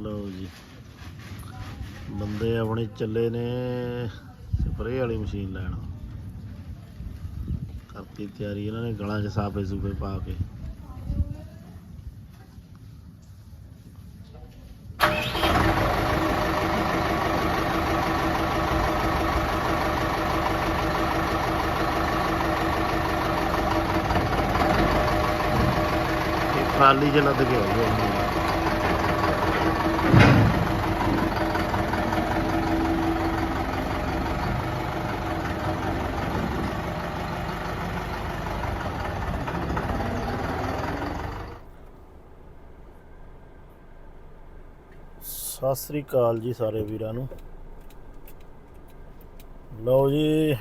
ਲਓ ਜੀ। ਬੰਦੇ ਆਪਣੇ ਚੱਲੇ ਨੇ ਸਪਰੇਅ ਵਾਲੀ ਮਸ਼ੀਨ ਲੈਣ। ਕਰਤੀ ਤਿਆਰੀ ਇਹਨਾਂ ਨੇ ਗਲਾਂ 'ਚ ਸਾਫੇ ਸੂਫੇ ਪਾ ਕੇ। ਇਹ ਟਰਾਲੀ 'ਚ ਲੱਦ ਸਤਿ ਸ੍ਰੀ ਅਕਾਲ ਜੀ ਸਾਰੇ ਵੀਰਾਂ ਨੂੰ। ਲਓ ਜੀ,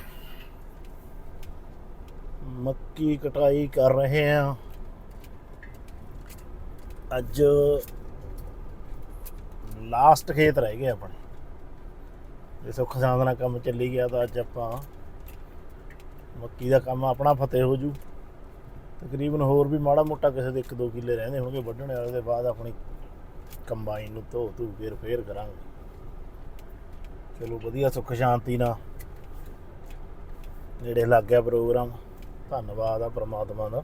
ਮੱਕੀ ਕਟਾਈ ਕਰ ਰਹੇ ਆ ਅੱਜ ਲਾਸਟ ਖੇਤ ਰਹਿ ਗਏ ਆਪਣੇ। ਜੇ ਸੁੱਖ ਸਾਂਦ ਨਾਲ ਕੰਮ ਚੱਲੀ ਗਿਆ ਤਾਂ ਅੱਜ ਆਪਾਂ ਮੱਕੀ ਦਾ ਕੰਮ ਆਪਣਾ ਫਤਿਹ ਹੋ ਜੂ। ਤਕਰੀਬਨ ਹੋਰ ਵੀ ਮਾੜਾ ਮੋਟਾ ਕਿਸੇ ਦੇ 1-2 ਕਿੱਲੇ ਰਹਿੰਦੇ ਹੋਣਗੇ, ਵੱਢਣ ਵਾਲੇ ਦੇ ਬਾਅਦ ਆਪਣੀ ਕੰਬਾਈਨ ਨੂੰ ਧੋ ਧੂ ਕੇ ਰਿਪੇਅਰ ਕਰਾਂਗੇ। ਚਲੋ ਵਧੀਆ ਸੁੱਖ ਸ਼ਾਂਤੀ ਨਾਲ। ਜਿਹੜੇ ਲੱਗ ਗਿਆ ਪ੍ਰੋਗਰਾਮ। ਧੰਨਵਾਦ ਆ ਪ੍ਰਮਾਤਮਾ ਦਾ।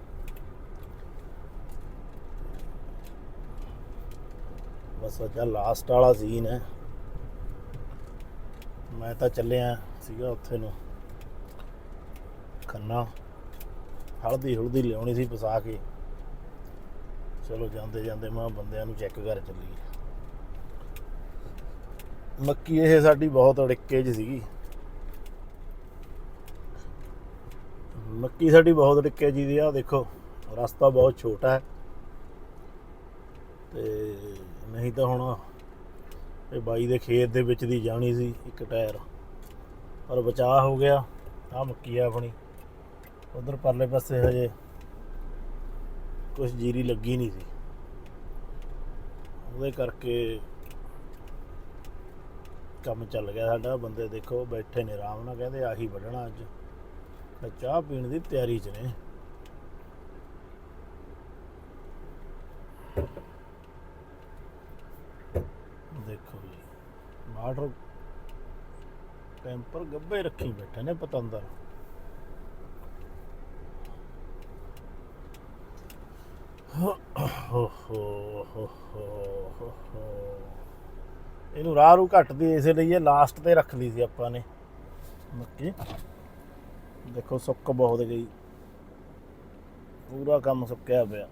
ਬਸ ਅੱਜ ਲਾਸਟ ਵਾਲਾ ਸੀਨ ਹੈ। ਮੈਂ ਤਾਂ ਚੱਲਿਆ ਸੀਗਾ ਉੱਥੇ ਨੂੰ। ਖੰਨਾ। ਹਲਦੀ ਹੁਲਦੀ ਲਿਆਉਣੀ ਸੀ ਪਸਾ ਕੇ। ਚਲੋ ਜਾਂਦੇ ਜਾਂਦੇ ਮੈਂ ਬੰਦਿਆਂ ਨੂੰ ਚੈੱਕ ਕਰ ਚੱਲੀ ਮੱਕੀ ਇਹ ਸਾਡੀ ਬਹੁਤ ਅੜਿੱਕੇ 'ਚ ਸੀਗੀ। ਮੱਕੀ ਸਾਡੀ ਬਹੁਤ ਅੜਿੱਕੇ ਜੀ ਦੀ ਆ ਦੇਖੋ, ਰਸਤਾ ਬਹੁਤ ਛੋਟਾ ਹੈ। ਤੇ ਨਹੀਂ ਤਾਂ ਹੁਣ ਇਹ ਬਾਈ ਦੇ ਖੇਤ ਦੇ ਵਿੱਚ ਦੀ ਜਾਣੀ ਸੀ ਇੱਕ ਟਾਇਰ। ਪਰ ਬਚਾਅ ਹੋ ਗਿਆ ਆ ਮੱਕੀ ਆ ਆਪਣੀ। ਉਧਰ ਪਰਲੇ ਪਾਸੇ ਹਜੇ ਕੁਝ ਜੀਰੀ ਲੱਗੀ ਨਹੀਂ ਸੀ। ਉਹਦੇ ਕਰਕੇ ਕੰਮ ਚੱਲ ਗਿਆ ਸਾਡਾ। ਬੰਦੇ ਦੇਖੋ, ਬੈਠੇ ਨੇ ਆਰਾਮ ਨਾਲ, ਕਹਿੰਦੇ ਆਹੀ ਵੱਢਣਾ ਅੱਜ। ਤੇ ਚਾਹ ਪੀਣ ਦੀ ਤਿਆਰੀ 'ਚ ਨੇ। ਦੇਖੋ ਜੀ ਮਾਟਰ ਟੈਂਪਰ ਗੱਬੇ ਰੱਖੀ ਬੈਠੇ ਨੇ ਪਤੰਦਰ ਹੋ ਹੋ ਹੋ ਹੋ ਹੋ ਹੋ ਇਹਨੂੰ ਰਾਹ ਰੂ ਘਟਦੀ ਇਸੇ ਲਈ ਇਹ ਲਾਸਟ ਤੇ ਰੱਖ ਲਈ ਸੀ ਆਪਾਂ ਨੇ। ਮੱਕੀ ਦੇਖੋ, ਸੁੱਕ ਬਹੁਤ ਗਈ। ਪੂਰਾ ਕੰਮ ਸੁੱਕਿਆ ਪਿਆ।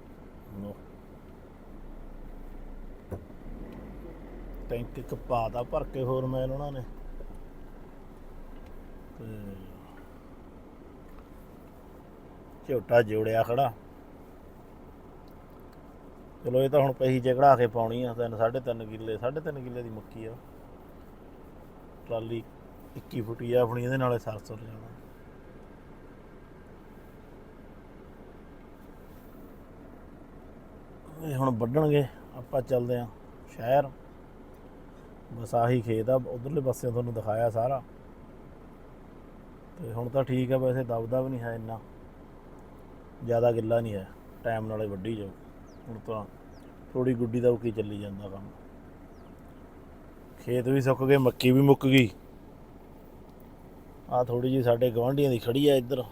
ਟੈਂਕ ਇੱਕ ਪਾਤਾ ਭਰ ਕੇ ਹੋਰ ਮੈਨ ਉਹਨਾਂ ਨੇ। ਤੇ ਝੋਟਾ ਜੋੜਿਆ ਖੜਾ। ਚਲੋ ਇਹ ਤਾਂ ਹੁਣ ਪਹੀ ਚਕੜਾ ਕੇ ਪਾਉਣੀ ਆ, ਤਿੰਨ, ਸਾਢੇ ਤਿੰਨ ਕਿੱਲੇ, ਸਾਢੇ ਤਿੰਨ ਕਿੱਲੇ ਦੀ ਮੱਕੀ ਆ। ਟਰਾਲੀ 21 ਫੁੱਟੀ ਆ ਆਪਣੀ, ਇਹਦੇ ਨਾਲੇ ਸਰਸਰ ਜਾਣਾ। ਇਹ ਹੁਣ ਵੱਢਣਗੇ, ਆਪਾਂ ਚੱਲਦੇ ਆ ਸ਼ਹਿਰ। ਬਸ ਆਹੀ ਖੇਤ ਆ, ਉਧਰਲੇ ਪਾਸੇ ਤੁਹਾਨੂੰ ਦਿਖਾਇਆ ਸਾਰਾ। ਤੇ ਹੁਣ ਤਾਂ ਠੀਕ ਆ, ਵੈਸੇ ਦਬਦਾ ਵੀ ਨਹੀਂ ਹੈ ਇੰਨਾ। ਜ਼ਿਆਦਾ ਗਿੱਲਾ ਨਹੀਂ ਹੈ, ਟਾਈਮ ਨਾਲੇ ਵੱਢੀ ਜਾਓ। ਹੁਣ ਤਾਂ ਥੋੜੀ ਗੁੱਡੀ ਦਾ ਕੀ ਚੱਲੀ ਜਾਂਦਾ ਕੰਮ। ਖੇਤ ਵੀ ਸੁੱਕ ਗਏ, ਮੱਕੀ ਵੀ ਮੁੱਕ ਗਈ। ਆ ਥੋੜੀ ਜੀ ਸਾਡੇ ਗਵਾਂਢੀਆਂ ਦੀ ਖੜੀ ਆ ਇੱਧਰ।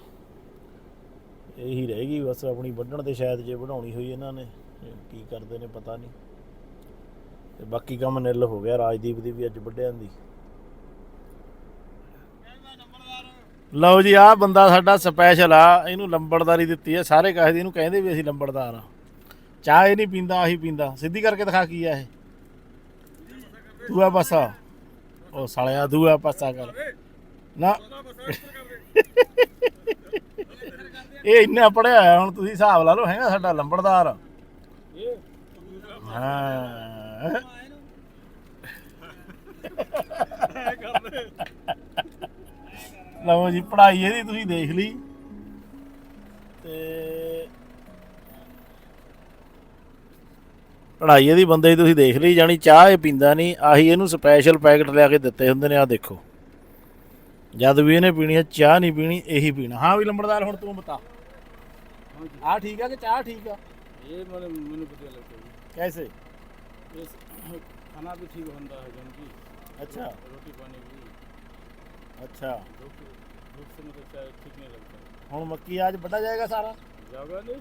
ਇਹੀ ਰਹਿ ਗਈ ਬਸ, ਆਪਣੀ ਵੱਢਣ ਤੇ ਸ਼ਾਇਦ ਜੇ ਵਧਾਉਣੀ ਹੋਈ ਇਹਨਾਂ ਨੇ, ਕੀ ਕਰਦੇ ਨੇ ਪਤਾ ਨਹੀਂ। ਤੇ ਬਾਕੀ ਕੰਮ ਨਿਲ ਹੋ ਗਿਆ, ਰਾਜਦੀਪ ਦੀ ਵੀ ਅੱਜ ਵੱਢਿਆਂ ਦੀ। ਲਓ ਜੀ, ਆਹ ਬੰਦਾ ਸਾਡਾ ਸਪੈਸ਼ਲ ਆ, ਇਹਨੂੰ ਲੰਬੜਦਾਰੀ ਦਿੱਤੀ ਹੈ ਸਾਰੇ ਕਹੇ ਇਹਨੂੰ ਕਹਿੰਦੇ ਵੀ ਅਸੀਂ ਲੰਬੜਦਾਰ ਆ। ਚਾਹ ਇਹ ਨਹੀਂ ਪੀਂਦਾ, ਆਹੀ ਪੀਂਦਾ। ਸਿੱਧੀ ਕਰਕੇ ਦਿਖਾ ਕੀ ਆ ਇਹ। ਦੂਆ ਪਾਸਾ। ਉਹ ਸਾਲਿਆ, ਦੂਆ ਪਾਸਾ ਕਰ। ਨਾ। ਇਹ ਇੰਨਾ ਪੜਿਆ ਹੋਇਆ, ਹੁਣ ਤੁਸੀਂ ਹਿਸਾਬ ਲਾ ਲਓ, ਹੈਗਾ ਸਾਡਾ ਲੰਬੜਦਾਰ। ਹਾਂ। ਲਓ ਜੀ ਪੜਾਈ ਇਹਦੀ ਤੁਸੀਂ ਦੇਖ ਲਈ। ਪੜ੍ਹਾਈ ਇਹਦੀ ਬੰਦੇ ਦੀ ਤੁਸੀਂ ਦੇਖ ਲਈ ਜਾਣੀ ਚਾਹ ਇਹ ਪੀਂਦਾ ਨਹੀਂ ਆਹੀ ਇਹਨੂੰ ਸਪੈਸ਼ਲ ਪੈਕਟ ਲਿਆ ਕੇ ਦਿੱਤੇ ਹੁੰਦੇ ਨੇ ਆ ਦੇਖੋ ਜਦ ਵੀ ਇਹਨੇ ਪੀਣੀ ਹੈ ਚਾਹ ਨਹੀਂ ਪੀਣੀ ਇਹੀ ਪੀਣਾ ਹਾਂ ਵੀ ਲੰਬੜਦਾਰ ਹੁਣ ਤੂੰ ਬਤਾ ਆ ਠੀਕ ਆ ਕਿ ਚਾਹ ਠੀਕ ਆ ਇਹ ਮੈਨੂੰ ਮੈਨੂੰ ਪਤਾ ਲੱਗਦਾ ਜੀ ਕੈਸੇ ਇਸ खाना भी ठीक बनता है जम की अच्छा रोटी पानी भी अच्छा धूप धूप से मतलब चाय ठीक नहीं लगता ਹੁਣ ਮੱਕੀ ਅੱਜ ਵੱਢਾ ਜਾਏਗਾ ਸਾਰਾ जाओगा नहीं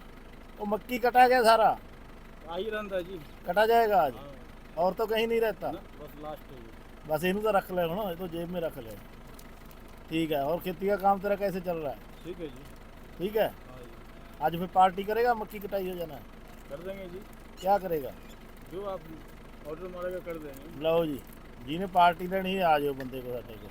ਉਹ मक्की कटा गया सारा आ ही रहता है जी कटा जाएगा आज हाँ और तो कहीं नहीं रहता ना बस लास्ट है जी बस इन्हें तो रख ले ना ये तो जेब में रख ले ठीक है और खेती का काम तेरा कैसे चल रहा है ठीक है जी ठीक है हाँ जी आज फिर पार्टी करेगा मक्की कटाई हो जाना है कर देंगे जी क्या करेगा जो आप ऑर्डर मारेगा कर देंगे ਲਓ ਜੀ ਜਿਹਨੇ ਪਾਰਟੀ ਲੈਣੀ ਹੈ ਆ ਜਾਓ ਬੰਦੇ ਕੋ ਸਾਡੇ ਕੋਲ